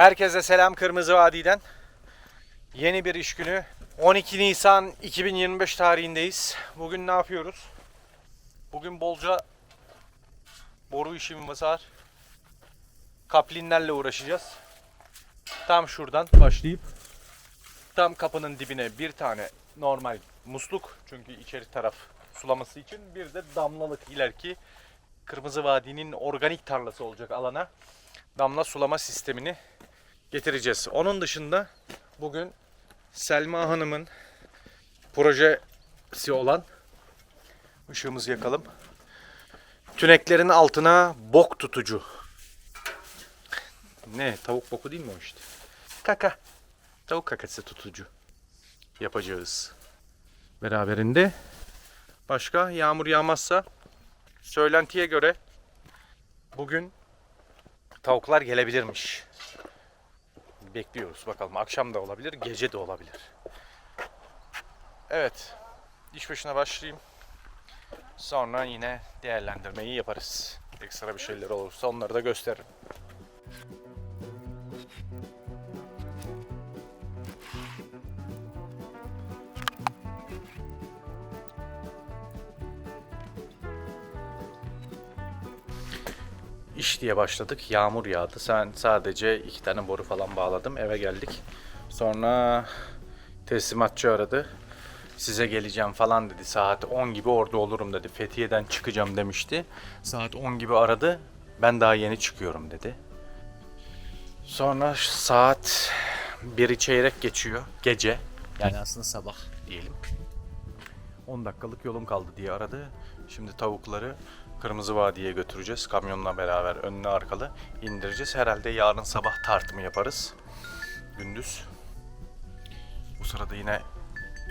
Herkese selam Kırmızı Vadi'den. Yeni bir iş günü. 12 Nisan 2025 tarihindeyiz. Bugün ne yapıyoruz? Bugün bolca boru işimiz var. Kaplinlerle uğraşacağız. Tam şuradan başlayıp tam kapının dibine bir tane normal musluk çünkü içeri taraf sulaması için bir de damlalık ileriki Kırmızı Vadi'nin organik tarlası olacak alana damla sulama sistemini getireceğiz. Onun dışında bugün Selma Hanım'ın projesi olan ışığımızı yakalım. Tüneklerin altına bok tutucu. Ne? Tavuk boku değil mi o işte? Kaka. Tavuk kakası tutucu. Yapacağız. Beraberinde başka yağmur yağmazsa söylentiye göre bugün tavuklar gelebilirmiş. Bekliyoruz bakalım. Akşam da olabilir, gece de olabilir. Evet. İş başına başlayayım. Sonra yine değerlendirmeyi yaparız. Ekstra bir şeyler olursa onları da gösteririm. İş diye başladık. Yağmur yağdı. Sen sadece iki tane boru falan bağladım. Eve geldik. Sonra teslimatçı aradı. Size geleceğim falan dedi. Saat 10 gibi orada olurum dedi. Fethiye'den çıkacağım demişti. Saat 10 gibi aradı. Ben daha yeni çıkıyorum dedi. Sonra saat 1'i çeyrek geçiyor. Gece. Yani aslında sabah diyelim. 10 dakikalık yolum kaldı diye aradı. Şimdi tavukları Kırmızı Vadi'ye götüreceğiz. Kamyonla beraber önlü arkalı indireceğiz. Herhalde yarın sabah tartımı yaparız. Gündüz. Bu sırada yine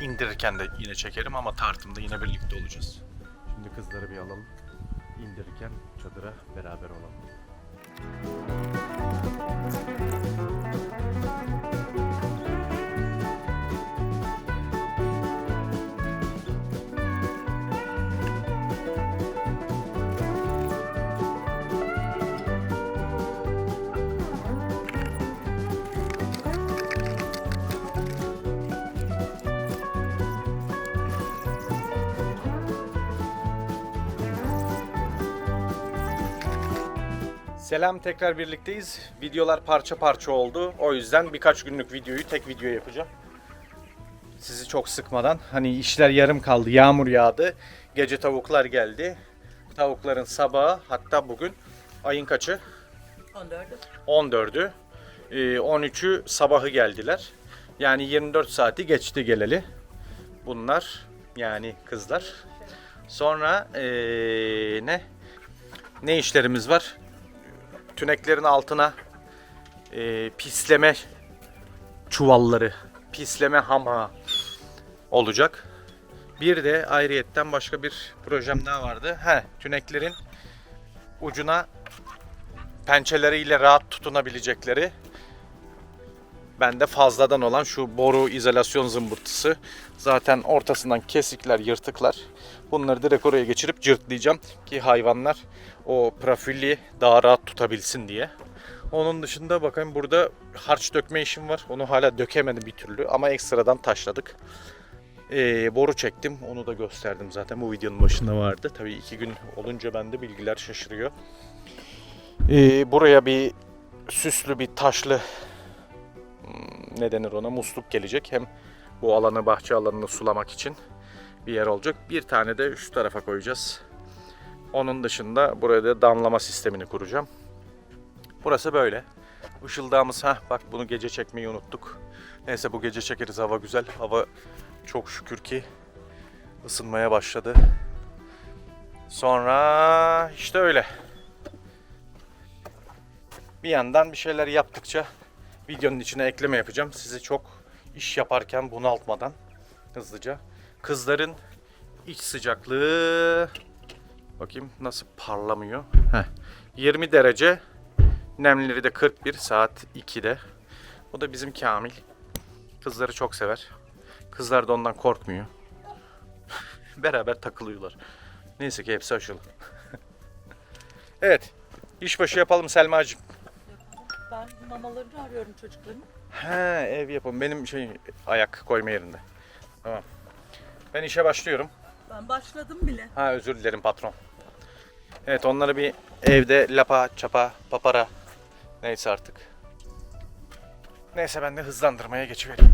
indirirken de yine çekerim ama tartımda yine birlikte olacağız. Şimdi kızları bir alalım. İndirirken çadıra beraber olalım. Selam tekrar birlikteyiz. Videolar parça parça oldu. O yüzden birkaç günlük videoyu tek video yapacağım. Sizi çok sıkmadan. Hani işler yarım kaldı. Yağmur yağdı. Gece tavuklar geldi. Tavukların sabahı hatta bugün ayın kaçı? 14'ü. 14'ü. Ee, 13'ü sabahı geldiler. Yani 24 saati geçti geleli. Bunlar yani kızlar. Sonra ee, ne? Ne işlerimiz var? Tüneklerin altına ee, pisleme çuvalları, pisleme hamağı olacak. Bir de ayrıyetten başka bir projem daha vardı. He, tüneklerin ucuna pençeleriyle rahat tutunabilecekleri bende fazladan olan şu boru izolasyon zımbırtısı. Zaten ortasından kesikler, yırtıklar. Bunları direkt oraya geçirip cırtlayacağım ki hayvanlar o profili daha rahat tutabilsin diye. Onun dışında bakın burada harç dökme işim var. Onu hala dökemedim bir türlü ama ekstradan taşladık. Ee, boru çektim. Onu da gösterdim zaten. Bu videonun başında vardı. Tabii iki gün olunca bende bilgiler şaşırıyor. Ee, buraya bir süslü bir taşlı ne denir ona musluk gelecek. Hem bu alanı bahçe alanını sulamak için bir yer olacak. Bir tane de şu tarafa koyacağız. Onun dışında buraya da damlama sistemini kuracağım. Burası böyle. Işıldağımız ha bak bunu gece çekmeyi unuttuk. Neyse bu gece çekeriz hava güzel. Hava çok şükür ki ısınmaya başladı. Sonra işte öyle. Bir yandan bir şeyler yaptıkça videonun içine ekleme yapacağım. Sizi çok iş yaparken bunaltmadan hızlıca. Kızların iç sıcaklığı bakayım nasıl parlamıyor. Heh. 20 derece. Nemleri de 41 saat 2'de. O da bizim Kamil. Kızları çok sever. Kızlar da ondan korkmuyor. Beraber takılıyorlar. Neyse ki hepsi aşılı. evet. İşbaşı yapalım Selma'cığım. Ben mamalarını arıyorum çocukların. He ev yapım. Benim şey ayak koyma yerinde. Tamam. Ben işe başlıyorum. Ben başladım bile. Ha özür dilerim patron. Evet onları bir evde lapa, çapa, papara neyse artık. Neyse ben de hızlandırmaya geçivereyim.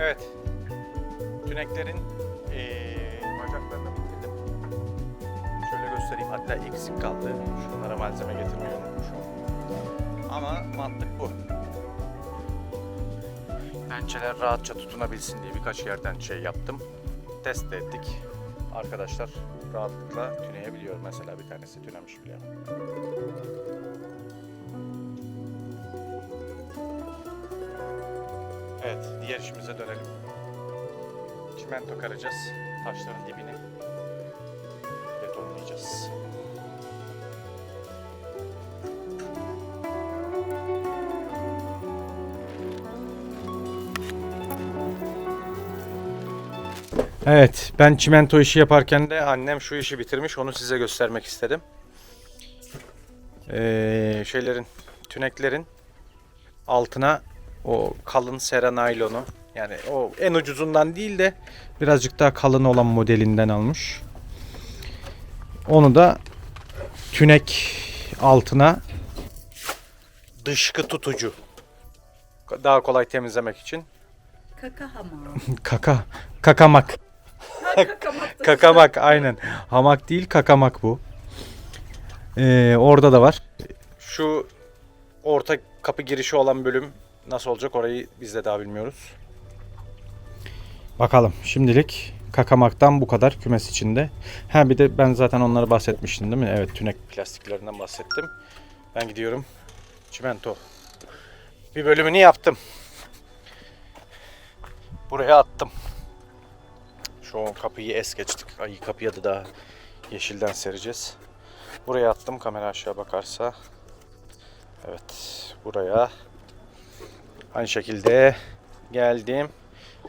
Evet. Tüneklerin eee bacaklarını bitirdim. Şöyle göstereyim. Hatta eksik kaldı. Şunlara malzeme getirmeyi unutmuşum. Ama mantık bu. Pençeler rahatça tutunabilsin diye birkaç yerden şey yaptım. Test de ettik. Arkadaşlar rahatlıkla tüneyebiliyor. Mesela bir tanesi tünemiş bile. Evet, diğer işimize dönelim. Çimento karacağız. Taşların dibini betonlayacağız. Evet, ben çimento işi yaparken de annem şu işi bitirmiş. Onu size göstermek istedim. Ee, şeylerin, tüneklerin altına o kalın sera naylonu yani o en ucuzundan değil de birazcık daha kalın olan modelinden almış. Onu da tünek altına dışkı tutucu daha kolay temizlemek için Kaka hamağı. kaka kakamak kakamak kakamak aynen hamak değil kakamak bu. Ee, orada da var. Şu orta kapı girişi olan bölüm nasıl olacak orayı biz de daha bilmiyoruz. Bakalım şimdilik kakamaktan bu kadar kümes içinde. Ha bir de ben zaten onları bahsetmiştim değil mi? Evet tünek plastiklerinden bahsettim. Ben gidiyorum. Çimento. Bir bölümünü yaptım. Buraya attım. Şu kapıyı es geçtik. Ay kapıya da daha yeşilden sereceğiz. Buraya attım kamera aşağı bakarsa. Evet buraya. Aynı şekilde geldim.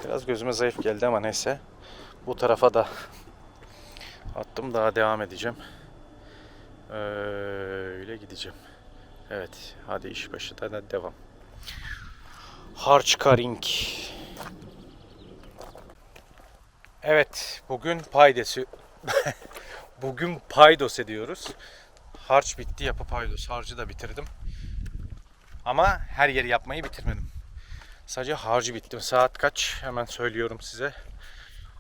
Biraz gözüme zayıf geldi ama neyse. Bu tarafa da attım. Daha devam edeceğim. Öyle gideceğim. Evet. Hadi iş başına da devam. Harç Karing. Evet. Bugün paydesi. bugün paydos ediyoruz. Harç bitti yapı paydos. Harcı da bitirdim. Ama her yeri yapmayı bitirmedim. Sadece harcı bittim. Saat kaç? Hemen söylüyorum size.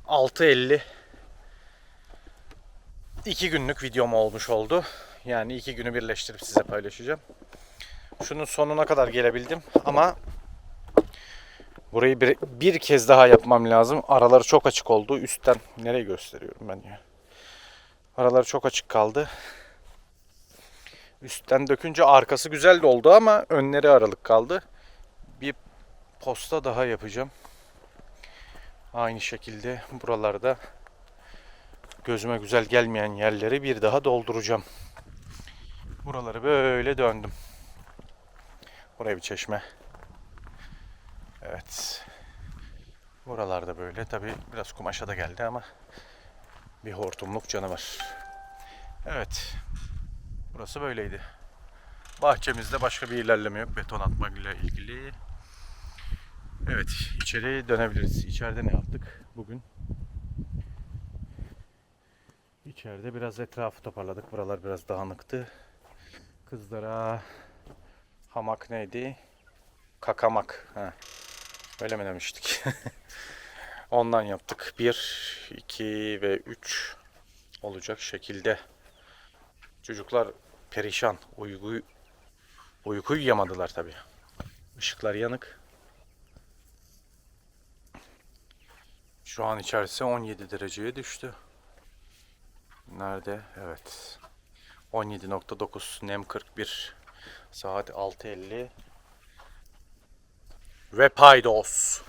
6.50 İki günlük videom olmuş oldu. Yani iki günü birleştirip size paylaşacağım. Şunun sonuna kadar gelebildim ama burayı bir, bir kez daha yapmam lazım. Araları çok açık oldu. Üstten nereye gösteriyorum ben ya? Araları çok açık kaldı. Üstten dökünce arkası güzel de oldu ama önleri aralık kaldı. Posta daha yapacağım. Aynı şekilde buralarda gözüme güzel gelmeyen yerleri bir daha dolduracağım. Buraları böyle döndüm. Buraya bir çeşme. Evet. Buralarda böyle tabi biraz kumaşa da geldi ama bir hortumluk canı var. Evet. Burası böyleydi. Bahçemizde başka bir ilerleme yok beton atmayla ilgili. Evet, içeri dönebiliriz. İçeride ne yaptık bugün? İçeride biraz etrafı toparladık. Buralar biraz dağınıktı. Kızlara hamak neydi? Kakamak. Ha. Öyle mi demiştik? Ondan yaptık. 1, 2 ve 3 olacak şekilde. Çocuklar perişan. Uyku, uyku uyuyamadılar tabii. Işıklar yanık. Şu an içerisi 17 dereceye düştü. Nerede? Evet. 17.9 nem 41 saat 6.50 ve paydos.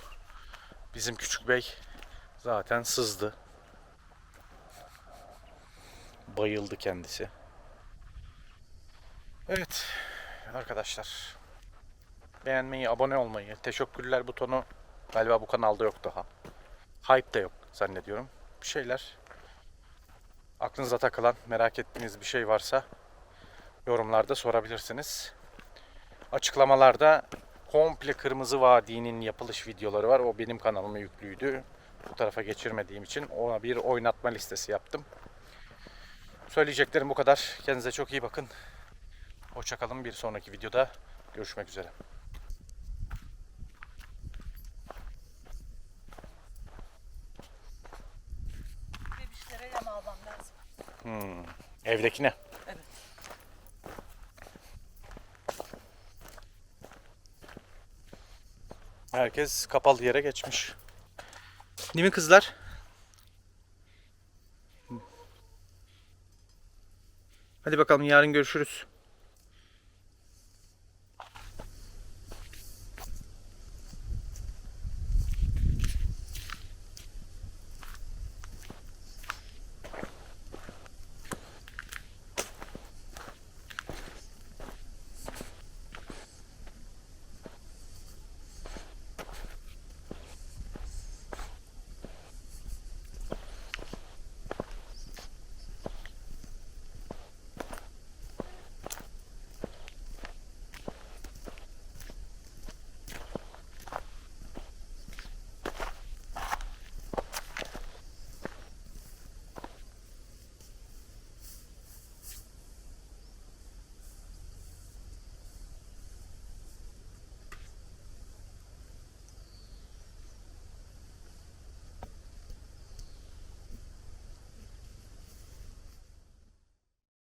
Bizim küçük bey zaten sızdı. Bayıldı kendisi. Evet arkadaşlar. Beğenmeyi, abone olmayı, teşekkürler butonu galiba bu kanalda yok daha. Hype de yok zannediyorum. Bir şeyler aklınıza takılan, merak ettiğiniz bir şey varsa yorumlarda sorabilirsiniz. Açıklamalarda komple Kırmızı Vadi'nin yapılış videoları var. O benim kanalıma yüklüydü. Bu tarafa geçirmediğim için ona bir oynatma listesi yaptım. Söyleyeceklerim bu kadar. Kendinize çok iyi bakın. Hoşçakalın. Bir sonraki videoda görüşmek üzere. Hmm. Evdekine. Evet. Herkes kapalı yere geçmiş. Değil mi kızlar? Hadi bakalım yarın görüşürüz.